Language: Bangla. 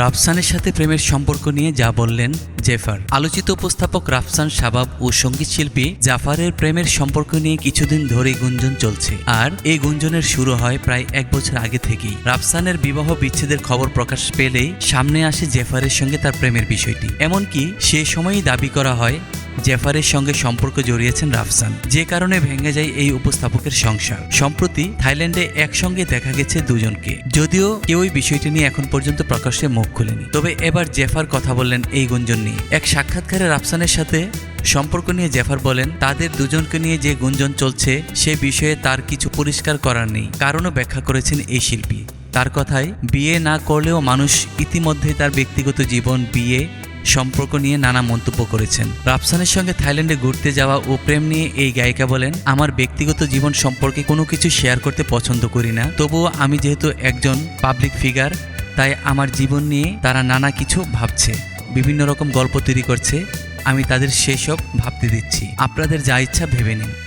রাফসানের সাথে প্রেমের সম্পর্ক নিয়ে যা বললেন জেফার। আলোচিত উপস্থাপক রাফসান শাবাব ও সংগীত শিল্পী জাফারের প্রেমের সম্পর্ক নিয়ে কিছুদিন ধরেই গুঞ্জন চলছে। আর এই গুঞ্জনের শুরু হয় প্রায় এক বছর আগে থেকেই। রাফসানের বিবাহ বিচ্ছেদের খবর প্রকাশ পেলেই সামনে আসে জেফারের সঙ্গে তার প্রেমের বিষয়টি। এমনকি সে সময়ই দাবি করা হয় জেফারের সঙ্গে সম্পর্ক জড়িয়েছেন রাফসান। যে কারণে ভেঙে যায় এই উপস্থাপকের সংসার। সম্প্রতি থাইল্যান্ডে একসঙ্গে দেখা গেছে দুজনকে। যদিও কেউই বিষয়টি নিয়ে এখন পর্যন্ত প্রকাশ্যে মুখ খুলেনি। তবে এবার জেফার কথা বললেন এই গুঞ্জন নিয়ে। এক সাক্ষাৎকারে রাফসানের সাথে সম্পর্ক নিয়ে জেফার বলেন, তাদের দুজনকে নিয়ে যে গুঞ্জন চলছে, সে বিষয়ে তার কিছু পরিষ্কার করার নেই। কারণও ব্যাখ্যা করেছেন এই শিল্পী। তার কথায়, বিয়ে না করলেও মানুষ ইতিমধ্যে তার ব্যক্তিগত জীবন, বিয়ে সম্পর্ক নিয়ে নানা মন্তব্য করেছেন। রাফসানের সঙ্গে থাইল্যান্ডে ঘুরতে যাওয়া ও প্রেম নিয়ে এই গায়িকা বলেন, আমার ব্যক্তিগত জীবন সম্পর্কে কোনো কিছু শেয়ার করতে পছন্দ করি না। তবুও আমি যেহেতু একজন পাবলিক ফিগার তাই আমার জীবন নিয়ে তারা নানা কিছু ভাবছে। বিভিন্ন রকম গল্প তৈরি করছে। আমি তাদের সেসব ভাবতে দিচ্ছি। আপনাদের যা ইচ্ছা ভেবে নিন।